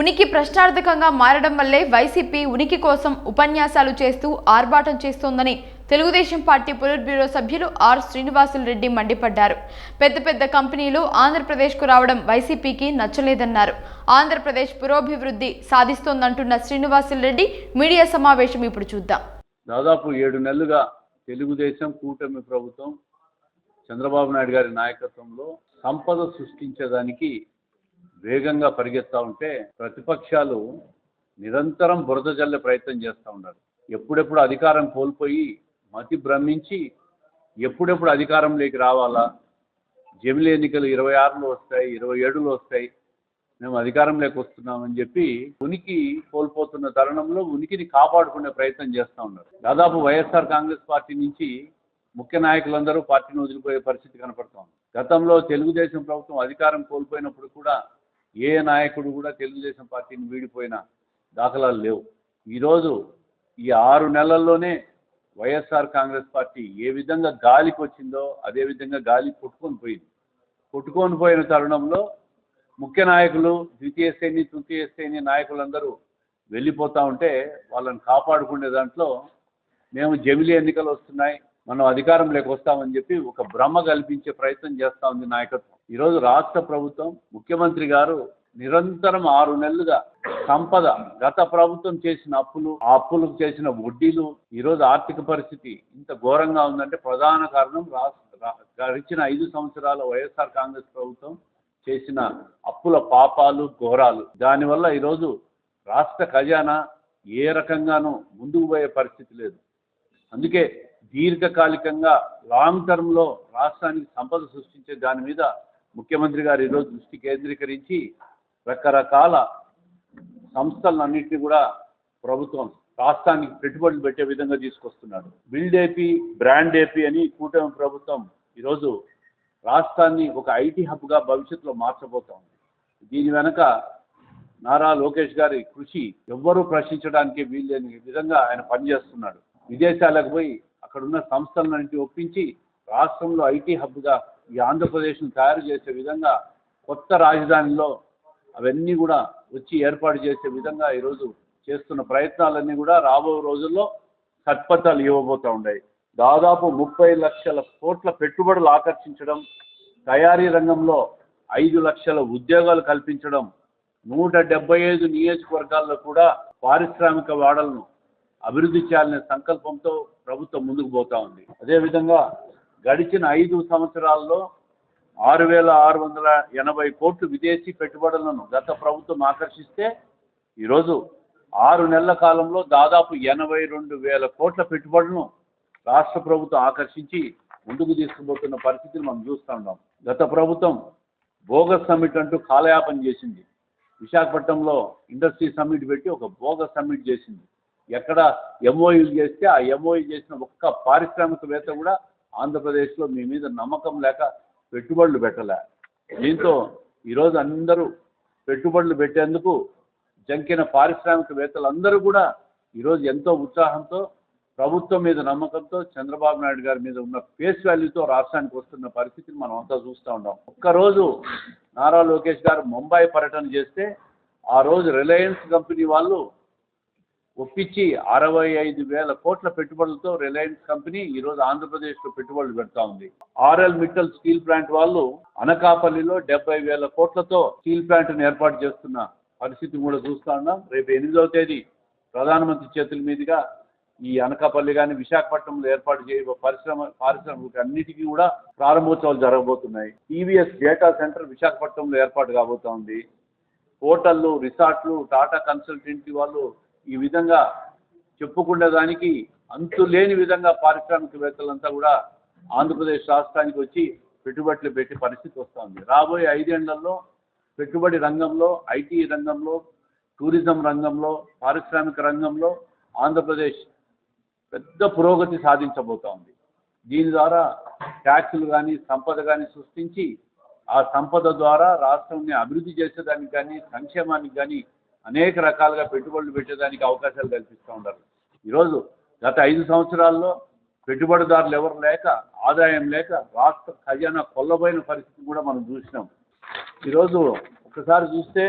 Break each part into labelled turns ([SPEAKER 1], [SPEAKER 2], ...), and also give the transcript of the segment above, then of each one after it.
[SPEAKER 1] ఉనికి ప్రశ్నార్థకంగా మారడం వల్లే వైసీపీ ఉనికి కోసం ఉపన్యాసాలు చేస్తూ ఆర్భాటం చేస్తోందని తెలుగుదేశం పార్టీ పొలిట్ బ్యూరో సభ్యులు ఆర్ శ్రీనివాసులు రెడ్డి మండిపడ్డారు. పెద్ద పెద్ద కంపెనీలు ఆంధ్రప్రదేశ్కు రావడం వైసీపీకి నచ్చలేదన్నారు. ఆంధ్రప్రదేశ్ పురోభివృద్ధి సాధిస్తోందంటున్న శ్రీనివాసులు రెడ్డి మీడియా సమావేశం ఇప్పుడు చూద్దాం.
[SPEAKER 2] దాదాపు ఏడు నెలలుగా తెలుగుదేశం కూటమి ప్రభుత్వం చంద్రబాబు నాయుడు గారి నాయకత్వంలో సంపద సృష్టించడానికి వేగంగా పరిగెత్తా ఉంటే ప్రతిపక్షాలు నిరంతరం బురద జల్లే ప్రయత్నం చేస్తూ ఉన్నారు ఎప్పుడెప్పుడు అధికారం కోల్పోయి మతి భ్రమించి ఎప్పుడెప్పుడు అధికారంలోకి రావాలా? జమిలీ ఎన్నికలు ఇరవై ఆరులో వస్తాయి ఇరవై ఏడులో వస్తాయి. మేము అధికారంలోకి వస్తున్నామని చెప్పి ఉనికి కోల్పోతున్న తరుణంలో ఉనికిని కాపాడుకునే ప్రయత్నం చేస్తూ ఉన్నారు. దాదాపు వైఎస్ఆర్ కాంగ్రెస్ పార్టీ నుంచి ముఖ్య నాయకులందరూ పార్టీని వదిలిపోయే పరిస్థితి కనపడుతోంది గతంలో తెలుగుదేశం ప్రభుత్వం అధికారం కోల్పోయినప్పుడు కూడా ఏ నాయకుడు కూడా తెలుగుదేశం పార్టీని వీడిపోయిన దాఖలాలు లేవు. ఈరోజు ఈ ఆరు నెలల్లోనే వైఎస్ఆర్ కాంగ్రెస్ పార్టీ ఏ విధంగా గాలికి వచ్చిందో అదే విధంగా గాలి కొట్టుకొని పోయింది. కొట్టుకొని పోయిన తరుణంలో ముఖ్య నాయకులు ద్వితీయ శ్రేణి తృతీయ శ్రేణి నాయకులందరూ వెళ్ళిపోతూ ఉంటే వాళ్ళని కాపాడుకునే దాంట్లో మేము జమిలీ ఎన్నికలు వస్తున్నాయి మనం అధికారంలోకి వస్తామని చెప్పి ఒక భ్రమ కల్పించే ప్రయత్నం చేస్తూ ఉంది నాయకత్వం. ఈరోజు రాష్ట్ర ప్రభుత్వం ముఖ్యమంత్రి గారు నిరంతరం ఆరు నెలలుగా సంపద గత ప్రభుత్వం చేసిన అప్పులు ఆ అప్పులకు చేసిన వడ్డీలు ఈరోజు ఆర్థిక పరిస్థితి ఇంత ఘోరంగా ఉందంటే ప్రధాన కారణం రాష్ట్ర గడిచిన ఐదు సంవత్సరాల వైఎస్ఆర్ కాంగ్రెస్ ప్రభుత్వం చేసిన అప్పుల పాపాలు ఘోరాలు. దానివల్ల ఈరోజు రాష్ట్ర ఖజానా ఏ రకంగానూ ముందుకు పోయే పరిస్థితి లేదు. అందుకే దీర్ఘకాలికంగా లాంగ్ టర్మ్లో రాష్ట్రానికి సంపద సృష్టించే దాని మీద ముఖ్యమంత్రి గారు ఈరోజు దృష్టి కేంద్రీకరించి రకరకాల సంస్థలన్నింటినీ కూడా ప్రభుత్వం రాష్ట్రానికి పెట్టుబడులు పెట్టే విధంగా తీసుకొస్తున్నాడు. బిల్డ్ ఏపీ బ్రాండ్ ఏపీ అని కూటమి ప్రభుత్వం ఈరోజు రాష్ట్రాన్ని ఒక ఐటీ హబ్గా భవిష్యత్తులో మార్చబోతోంది దీని వెనక నారా లోకేష్ గారి కృషి ఎవ్వరూ ప్రశ్నించడానికి వీల్లేని విధంగా ఆయన పనిచేస్తున్నాడు. విదేశాలకు పోయి అక్కడున్న సంస్థలన్నింటినీ ఒప్పించి రాష్ట్రంలో ఐటీ హబ్గా ఈ ఆంధ్రప్రదేశ్ను తయారు చేసే విధంగా కొత్త రాజధానిలో అవన్నీ కూడా వచ్చి ఏర్పాటు చేసే విధంగా ఈరోజు చేస్తున్న ప్రయత్నాలన్నీ కూడా రాబో రోజుల్లో సత్పథాలు ఇవ్వబోతూ ఉన్నాయి. దాదాపు ముప్పై లక్షల కోట్ల పెట్టుబడులు ఆకర్షించడం తయారీ రంగంలో ఐదు లక్షల ఉద్యోగాలు కల్పించడం నూట డెబ్బై ఐదు నియోజకవర్గాల్లో కూడా పారిశ్రామిక వాడలను అభివృద్ధి చేయాలనే సంకల్పంతో ప్రభుత్వం ముందుకు పోతా ఉంది. అదేవిధంగా గడిచిన ఐదు సంవత్సరాల్లో ఆరు వేల ఆరు వందల ఎనభై కోట్లు విదేశీ పెట్టుబడులను గత ప్రభుత్వం ఆకర్షిస్తే ఈరోజు ఆరు నెలల కాలంలో దాదాపు ఎనభై రెండు వేల కోట్ల పెట్టుబడులను రాష్ట్ర ప్రభుత్వం ఆకర్షించి ముందుకు తీసుకుపోతున్న పరిస్థితిని మనం చూస్తూ ఉన్నాం. గత ప్రభుత్వం బోగస్ సమ్మిట్ అంటూ కాలయాపన చేసింది. విశాఖపట్నంలో ఇండస్ట్రీ సమ్మిట్ పెట్టి ఒక బోగస్ సమ్మిట్ చేసింది. ఎక్కడ ఎంఓయూలు చేస్తే ఆ ఎంఓయూ చేసిన ఒక్క పారిశ్రామికవేత్త కూడా ఆంధ్రప్రదేశ్లో మీ మీద నమ్మకం లేక పెట్టుబడులు పెట్టలే. దీంతో ఈరోజు అందరూ పెట్టుబడులు పెట్టేందుకు జంకిన పారిశ్రామికవేత్తలందరూ కూడా ఈరోజు ఎంతో ఉత్సాహంతో ప్రభుత్వం మీద నమ్మకంతో చంద్రబాబు నాయుడు గారి మీద ఉన్న ఫేస్ వాల్యూతో రాష్ట్రానికి వస్తున్న పరిస్థితిని మనం అంతా చూస్తూ ఉన్నాం ఒక్కరోజు నారా లోకేష్ గారు ముంబై పర్యటన చేస్తే ఆ రోజు రిలయన్స్ కంపెనీ వాళ్ళు ఒప్పించి అరవై ఐదు వేల కోట్ల పెట్టుబడులతో రిలయన్స్ కంపెనీ ఈరోజు ఆంధ్రప్రదేశ్లో పెట్టుబడులు పెడతా ఉంది. ఆర్ఎల్ మిట్టల్ స్టీల్ ప్లాంట్ వాళ్ళు అనకాపల్లిలో డెబ్బై వేల కోట్లతో స్టీల్ ప్లాంట్ను ఏర్పాటు చేస్తున్న పరిస్థితి కూడా చూస్తా ఉన్నాం. రేపు ఎనిమిదవ తేదీ ప్రధానమంత్రి చేతుల మీదుగా ఈ అనకాపల్లి కానీ విశాఖపట్నంలో ఏర్పాటు చేయ పరిశ్రమ పారిశ్రామిక అన్నిటికీ కూడా ప్రారంభోత్సవాలు జరగబోతున్నాయి. టీవీఎస్ డేటా సెంటర్ విశాఖపట్నంలో ఏర్పాటు కాబోతా ఉంది. హోటళ్ళు రిసార్ట్లు టాటా కన్సల్టెన్సీ వాళ్ళు ఈ విధంగా చెప్పుకునే దానికి అంతు లేని విధంగా పారిశ్రామికవేత్తలంతా కూడా ఆంధ్రప్రదేశ్ రాష్ట్రానికి వచ్చి పెట్టుబడులు పెట్టే పరిస్థితి వస్తుంది. రాబోయే ఐదేళ్ళలో పెట్టుబడి రంగంలో ఐటీ రంగంలో టూరిజం రంగంలో పారిశ్రామిక రంగంలో ఆంధ్రప్రదేశ్ పెద్ద పురోగతి సాధించబోతా ఉంది దీని ద్వారా ట్యాక్సులు కానీ సంపద కానీ సృష్టించి ఆ సంపద ద్వారా రాష్ట్రాన్ని అభివృద్ధి చేసేదానికి కానీ సంక్షేమానికి కానీ అనేక రకాలుగా పెట్టుబడులు పెట్టేదానికి అవకాశాలు కల్పిస్తూ ఉంటారు ఈరోజు గత ఐదు సంవత్సరాల్లో పెట్టుబడిదారులు ఎవరు లేక ఆదాయం లేక రాష్ట్ర ఖజానా కొల్లబోయిన పరిస్థితి కూడా మనం చూసినాం. ఈరోజు ఒకసారి చూస్తే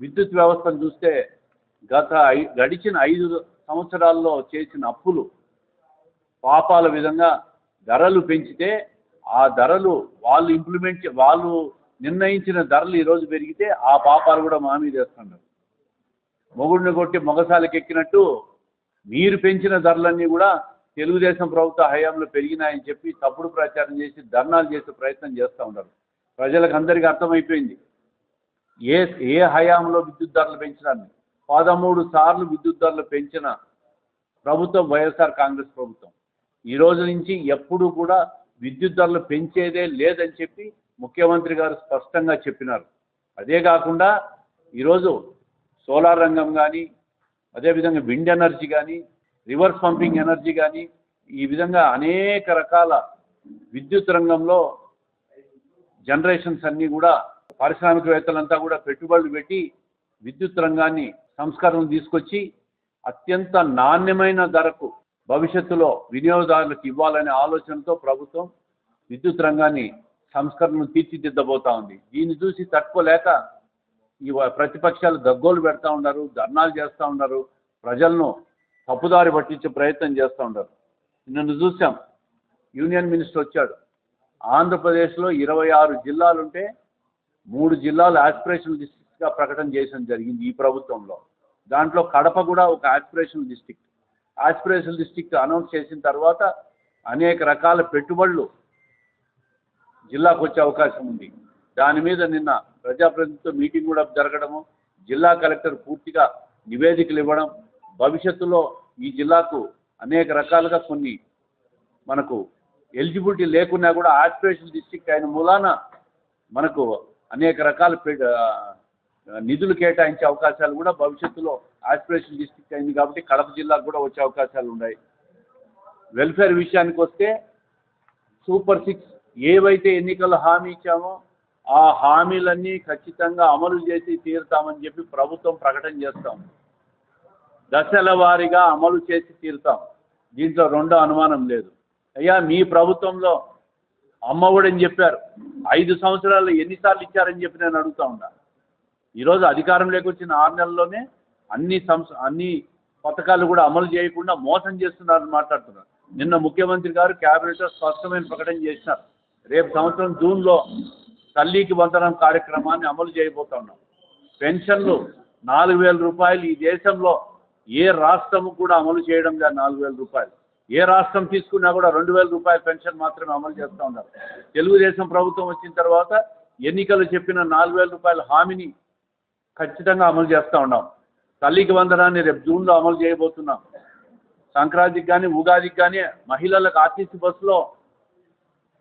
[SPEAKER 2] విద్యుత్ వ్యవస్థను చూస్తే గత గడిచిన ఐదు సంవత్సరాల్లో చేసిన అప్పులు పాపాల విధంగా ధరలు పెంచితే ఆ ధరలు వాళ్ళు ఇంప్లిమెంట్ వాళ్ళు నిర్ణయించిన ధరలు ఈరోజు పెరిగితే ఆ పాపాలు కూడా మా మీద మొగుడిని కొట్టి మొగసాలకు ఎక్కినట్టు మీరు పెంచిన ధరలన్నీ కూడా తెలుగుదేశం ప్రభుత్వ హయాంలో పెరిగినాయని చెప్పి తప్పుడు ప్రచారం చేసి ధర్నాలు చేసే ప్రయత్నం చేస్తూ ఉన్నారు. ప్రజలకు అందరికీ అర్థమైపోయింది. ఏ ఏ హయాంలో విద్యుత్ ధరలు పెంచడాన్ని పదమూడు సార్లు విద్యుత్ ధరలు పెంచిన ప్రభుత్వం వైఎస్ఆర్ కాంగ్రెస్ ప్రభుత్వం. ఈ రోజు నుంచి ఎప్పుడు కూడా విద్యుత్ ధరలు పెంచేదే లేదని చెప్పి ముఖ్యమంత్రి గారు స్పష్టంగా చెప్పినారు. అదే కాకుండా ఈరోజు సోలార్ రంగం కానీ అదేవిధంగా విండ్ ఎనర్జీ కానీ రివర్స్ పంపింగ్ ఎనర్జీ కానీ ఈ విధంగా అనేక రకాల విద్యుత్ రంగంలో జనరేషన్స్ అన్నీ కూడా పారిశ్రామికవేత్తలంతా కూడా పెట్టుబడులు పెట్టి విద్యుత్ రంగాన్ని సంస్కరణలు తీసుకొచ్చి అత్యంత నాణ్యమైన ధరకు భవిష్యత్తులో వినియోగదారులకు ఇవ్వాలనే ఆలోచనతో ప్రభుత్వం విద్యుత్ రంగాన్ని సంస్కరణలు తీర్చిదిద్దబోతా ఉంది. దీన్ని చూసి తట్టుకోలేక ఈ వ- ప్రతిపక్షాలు గగ్గోలు పెడతా ఉన్నారు ధర్నాలు చేస్తూ ఉన్నారు ప్రజలను తప్పుదారి పట్టించే ప్రయత్నం చేస్తూ ఉన్నారు. నిన్ను చూసాం యూనియన్ మినిస్టర్ వచ్చాడు. ఆంధ్రప్రదేశ్లో ఇరవై ఆరు జిల్లాలుంటే మూడు జిల్లాలు ఆస్పిరేషనల్ డిస్టిక్గా ప్రకటన చేయడం జరిగింది ఈ ప్రభుత్వంలో. దాంట్లో కడప కూడా ఒక aspirational district. Aspirational district announce చేసిన తర్వాత అనేక రకాల పెట్టుబడులు జిల్లాకు వచ్చే అవకాశం ఉంది. దాని మీద నిన్న ప్రజాప్రతినిధితో మీటింగ్ కూడా జరగడము జిల్లా కలెక్టర్ పూర్తిగా నివేదికలు ఇవ్వడం భవిష్యత్తులో ఈ జిల్లాకు అనేక రకాలుగా కొన్ని మనకు ఎలిజిబిలిటీ లేకున్నా కూడా ఆర్టిఫిషియల్ డిస్ట్రిక్ట్ అయిన మూలాన మనకు అనేక రకాల నిధులు కేటాయించే అవకాశాలు కూడా భవిష్యత్తులో ఆస్పిరేషన్ డిస్ట్రిక్ట్ అయింది కాబట్టి కడప జిల్లాకు కూడా వచ్చే అవకాశాలు ఉన్నాయి. వెల్ఫేర్ విషయానికి వస్తే సూపర్ సిక్స్ ఏవైతే ఎన్నికల్లో హామీ ఇచ్చామో ఆ హామీలన్నీ ఖచ్చితంగా అమలు చేసి తీరుతామని చెప్పి ప్రభుత్వం ప్రకటన చేస్తాం. దశల వారీగా అమలు చేసి తీరుతాం. దీంట్లో రెండో అనుమానం లేదు. అయ్యా మీ ప్రభుత్వంలో అమ్మఒడని చెప్పారు. ఐదు సంవత్సరాలు ఎన్నిసార్లు ఇచ్చారని చెప్పి నేను అడుగుతా ఉన్నా. ఈరోజు అధికారం వచ్చిన ఆరు నెలల్లోనే అన్ని సంస్థ అన్ని పథకాలు కూడా అమలు చేయకుండా మోసం చేస్తున్నారని మాట్లాడుతున్నారు. నిన్న ముఖ్యమంత్రి గారు క్యాబినెట్లో స్పష్టమైన ప్రకటన చేసినారు. రేపు సంవత్సరం జూన్లో తల్లికి వందనం కార్యక్రమాన్ని అమలు చేయబోతా ఉన్నాం. పెన్షన్లు నాలుగు వేల రూపాయలు. ఈ దేశంలో ఏ రాష్ట్రము కూడా అమలు చేయడం కాదు నాలుగు వేల రూపాయలు. ఏ రాష్ట్రం తీసుకున్నా కూడా రెండు వేల రూపాయల పెన్షన్ మాత్రమే అమలు చేస్తూ ఉన్నారు. తెలుగుదేశం ప్రభుత్వం వచ్చిన తర్వాత ఎన్నికలు చెప్పిన నాలుగు వేల రూపాయల హామీని ఖచ్చితంగా అమలు చేస్తూ ఉన్నాం. తల్లికి వందనాన్ని రేపు జూన్లో అమలు చేయబోతున్నాం. సంక్రాంతికి కానీ ఉగాదికి కానీ మహిళలకు ఆర్టీసీ బస్సులో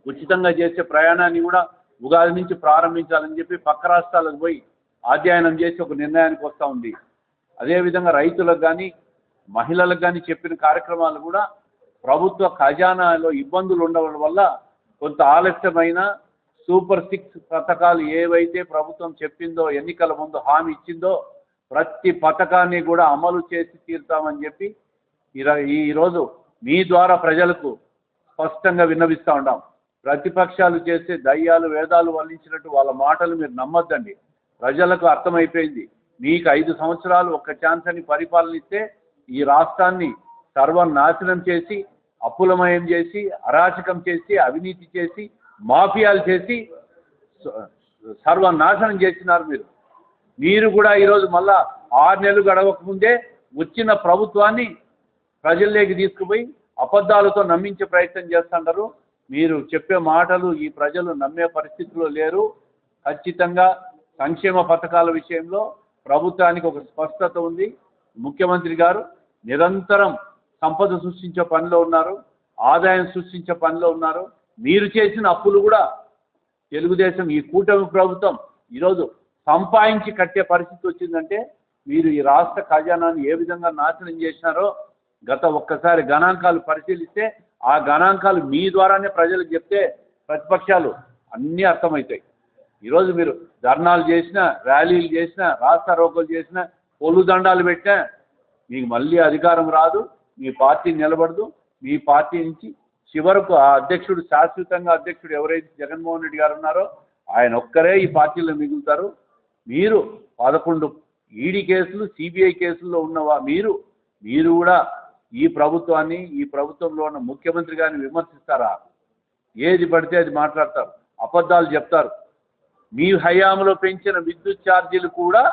[SPEAKER 2] ఉచితంగా చేసే ప్రయాణాన్ని కూడా ఉగాది నుంచి ప్రారంభించాలని చెప్పి పక్క రాష్ట్రాలకు పోయి అధ్యయనం చేసి ఒక నిర్ణయానికి వస్తూ ఉంది. అదేవిధంగా రైతులకు కానీ మహిళలకు కానీ చెప్పిన కార్యక్రమాలు కూడా ప్రభుత్వ ఖజానాలో ఇబ్బందులు ఉండడం వల్ల కొంత ఆలస్యమైన సూపర్ సిక్స్ పథకాలు ఏవైతే ప్రభుత్వం చెప్పిందో ఎన్నికల ముందు హామీ ఇచ్చిందో ప్రతి పథకాన్ని కూడా అమలు చేసి తీరుతామని చెప్పి ఈరోజు మీ ద్వారా ప్రజలకు స్పష్టంగా విన్నవిస్తూ ఉన్నాం. ప్రతిపక్షాలు చేసే దయ్యాలు వేదాలు వల్లించినట్టు వాళ్ళ మాటలు మీరు నమ్మొద్దండి. ప్రజలకు అర్థమైపోయింది. మీకు ఐదు సంవత్సరాలు ఒక్క ఛాన్స్ అని పరిపాలనిస్తే ఈ రాష్ట్రాన్ని సర్వనాశనం చేసి అప్పులమయం చేసి అరాచకం చేసి అవినీతి చేసి మాఫియాలు చేసి సర్వనాశనం చేసినారు మీరు. మీరు కూడా ఈరోజు మళ్ళా ఆరు నెలలు గడవక ముందే వచ్చిన ప్రభుత్వాన్ని ప్రజల్లోకి తీసుకుపోయి అబద్ధాలతో నమ్మించే ప్రయత్నం చేస్తుంటారు. మీరు చెప్పే మాటలు ఈ ప్రజలు నమ్మే పరిస్థితిలో లేరు. ఖచ్చితంగా సంక్షేమ పథకాల విషయంలో ప్రభుత్వానికి ఒక స్పష్టత ఉంది. ముఖ్యమంత్రి గారు నిరంతరం సంపద సృష్టించే పనిలో ఉన్నారు ఆదాయం సృష్టించే పనిలో ఉన్నారు. మీరు చేసిన అప్పులు కూడా తెలుగుదేశం ఈ కూటమి ప్రభుత్వం ఈరోజు సంపాదించి కట్టే పరిస్థితి వచ్చిందంటే మీరు ఈ రాష్ట్ర ఖజానాన్ని ఏ విధంగా నాశనం చేసినారో గత ఒక్కసారి గణాంకాలు పరిశీలిస్తే ఆ గణాంకాలు మీ ద్వారానే ప్రజలకు చెప్తే ప్రతిపక్షాలు అన్నీ అర్థమవుతాయి. ఈరోజు మీరు ధర్నాలు చేసినా ర్యాలీలు చేసినా రాస్తా రోకోలు చేసినా పొలు దండాలు పెట్టినా మీకు మళ్ళీ అధికారం రాదు మీ పార్టీ నిలబడదు మీ పార్టీ నుంచి చివరకు ఆ అధ్యక్షుడు శాశ్వతంగా అధ్యక్షుడు ఎవరైతే జగన్మోహన్ రెడ్డి గారు ఉన్నారో ఆయన ఒక్కరే ఈ పార్టీలో మిగులుతారు. మీరు పదకొండు ఈడీ కేసులు సిబిఐ కేసుల్లో ఉన్నవా మీరు మీరు కూడా ఈ ప్రభుత్వాన్ని ఈ ప్రభుత్వంలో ఉన్న ముఖ్యమంత్రి గారిని విమర్శిస్తారా? ఏది పడితే అది మాట్లాడతారు. అబద్ధాలు చెప్తారు. మీ హయాంలో పెంచిన విద్యుత్ ఛార్జీలు కూడా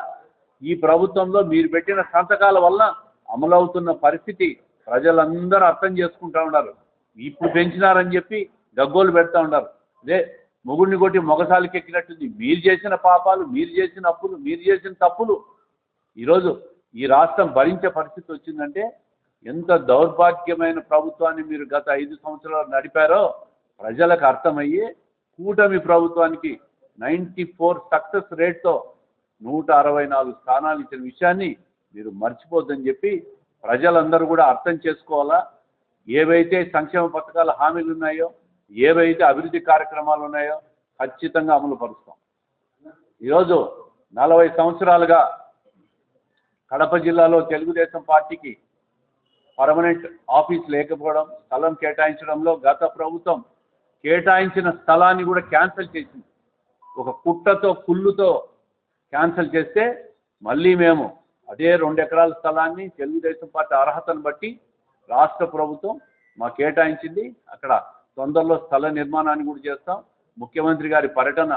[SPEAKER 2] ఈ ప్రభుత్వంలో మీరు పెట్టిన సంతకాల వల్ల అమలవుతున్న పరిస్థితి ప్రజలందరూ అర్థం చేసుకుంటా ఉన్నారు. ఇప్పుడు పెంచినారని చెప్పి గగ్గోలు పెడతా ఉన్నారు. అదే మొగుడిని కొట్టి మొగసాలకి ఎక్కినట్టుంది. మీరు చేసిన పాపాలు మీరు చేసిన అప్పులు మీరు చేసిన తప్పులు. ఈరోజు ఈ రాష్ట్రం భరించే పరిస్థితి వచ్చిందంటే ఎంత దౌర్భాగ్యమైన ప్రభుత్వాన్ని మీరు గత ఐదు సంవత్సరాలు నడిపారో ప్రజలకు అర్థమయ్యి కూటమి ప్రభుత్వానికి నైంటీ ఫోర్ సక్సెస్ రేట్తో నూట అరవై నాలుగు స్థానాలు ఇచ్చిన విషయాన్ని మీరు మర్చిపోద్దని చెప్పి ప్రజలందరూ కూడా అర్థం చేసుకోవాలా? ఏవైతే సంక్షేమ పథకాల హామీలు ఉన్నాయో ఏవైతే అభివృద్ధి కార్యక్రమాలు ఉన్నాయో ఖచ్చితంగా అమలు పరుస్తాం. ఈరోజు నలభై సంవత్సరాలుగా కడప జిల్లాలో తెలుగుదేశం పార్టీకి పర్మనెంట్ ఆఫీస్ లేకపోవడం స్థలం కేటాయించడంలో గత ప్రభుత్వం కేటాయించిన స్థలాన్ని కూడా క్యాన్సిల్ చేసింది. ఒక కుట్టతో కుళ్ళుతో క్యాన్సిల్ చేస్తే మళ్ళీ మేము అదే రెండు ఎకరాల స్థలాన్ని తెలుగుదేశం పార్టీ అర్హతను బట్టి రాష్ట్ర ప్రభుత్వం మా కేటాయించింది. అక్కడ తొందరలో స్థల నిర్మాణాన్ని కూడా చేస్తాం. ముఖ్యమంత్రి గారి పర్యటన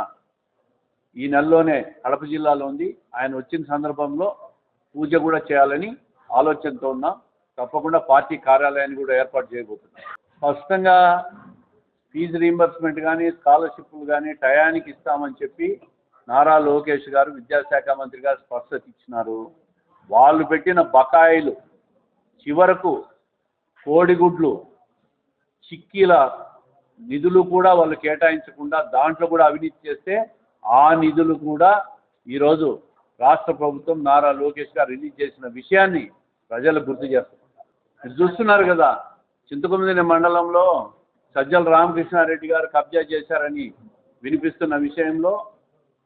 [SPEAKER 2] ఈ నెలలోనే కడప జిల్లాలో ఉంది. ఆయన వచ్చిన సందర్భంలో పూజ కూడా చేయాలని ఆలోచనతో ఉన్నాం. తప్పకుండా పార్టీ కార్యాలయాన్ని కూడా ఏర్పాటు చేయబోతున్నాం. స్పష్టంగా ఫీజు రీంబర్స్మెంట్ కానీ స్కాలర్షిప్లు కానీ టయానికి ఇస్తామని చెప్పి నారా లోకేష్ గారు విద్యాశాఖ మంత్రి గారు స్పష్టత ఇచ్చినారు. వాళ్ళు పెట్టిన బకాయిలు చివరకు కోడిగుడ్లు చిక్కీల నిధులు కూడా వాళ్ళు కేటాయించకుండా దాంట్లో కూడా అవినీతి చేస్తే ఆ నిధులు కూడా ఈరోజు రాష్ట్ర ప్రభుత్వం నారా లోకేష్ గారు రిలీజ్ చేసిన విషయాన్ని ప్రజలు గుర్తు చేస్తారు. మీరు చూస్తున్నారు కదా. చింతకుమిదిని మండలంలో సజ్జల రామకృష్ణారెడ్డి గారు కబ్జా చేశారని వినిపిస్తున్న విషయంలో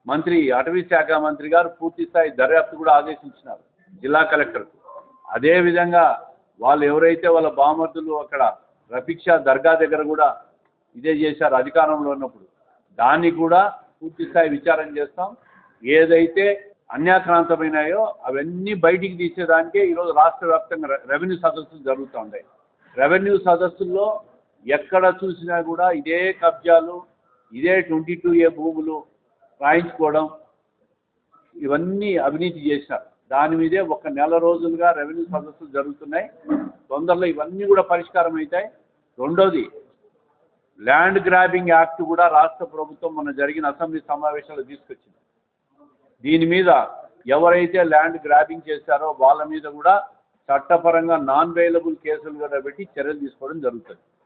[SPEAKER 2] మంత్రి అటవీ శాఖ మంత్రి గారు పూర్తి స్థాయి దర్యాప్తు కూడా ఆదేశించినారు జిల్లా కలెక్టర్కు. అదేవిధంగా వాళ్ళు ఎవరైతే వాళ్ళ బామర్దులు అక్కడ రఫీక్షా దర్గా దగ్గర కూడా ఇదే చేశారు అధికారంలో ఉన్నప్పుడు దాన్ని కూడా పూర్తి స్థాయి విచారం చేస్తాం. ఏదైతే అన్యాక్రాంతమైనాయో అవన్నీ బయటికి తీసేదానికే ఈరోజు రాష్ట్ర వ్యాప్తంగా రెవెన్యూ సదస్సులు జరుగుతూ ఉన్నాయి రెవెన్యూ సదస్సుల్లో ఎక్కడ చూసినా కూడా ఇదే కబ్జాలు ఇదే ట్వంటీ టూ ఏ భూములు రాయించుకోవడం ఇవన్నీ అవినీతి చేశారు. దాని మీదే ఒక నెల రోజులుగా రెవెన్యూ సదస్సులు జరుగుతున్నాయి. తొందరలో ఇవన్నీ కూడా పరిష్కారం అవుతాయి రెండోది ల్యాండ్ గ్రాబింగ్ యాక్ట్ కూడా రాష్ట్ర ప్రభుత్వం మన జరిగిన అసెంబ్లీ సమావేశాలు తీసుకొచ్చింది. దీని మీద ఎవరైతే ల్యాండ్ గ్రాబింగ్ చేశారో వాళ్ళ మీద కూడా చట్టపరంగా నాన్ వేలబుల్ కేసులు కూడా పెట్టి చర్యలు తీసుకోవడం జరుగుతుంది.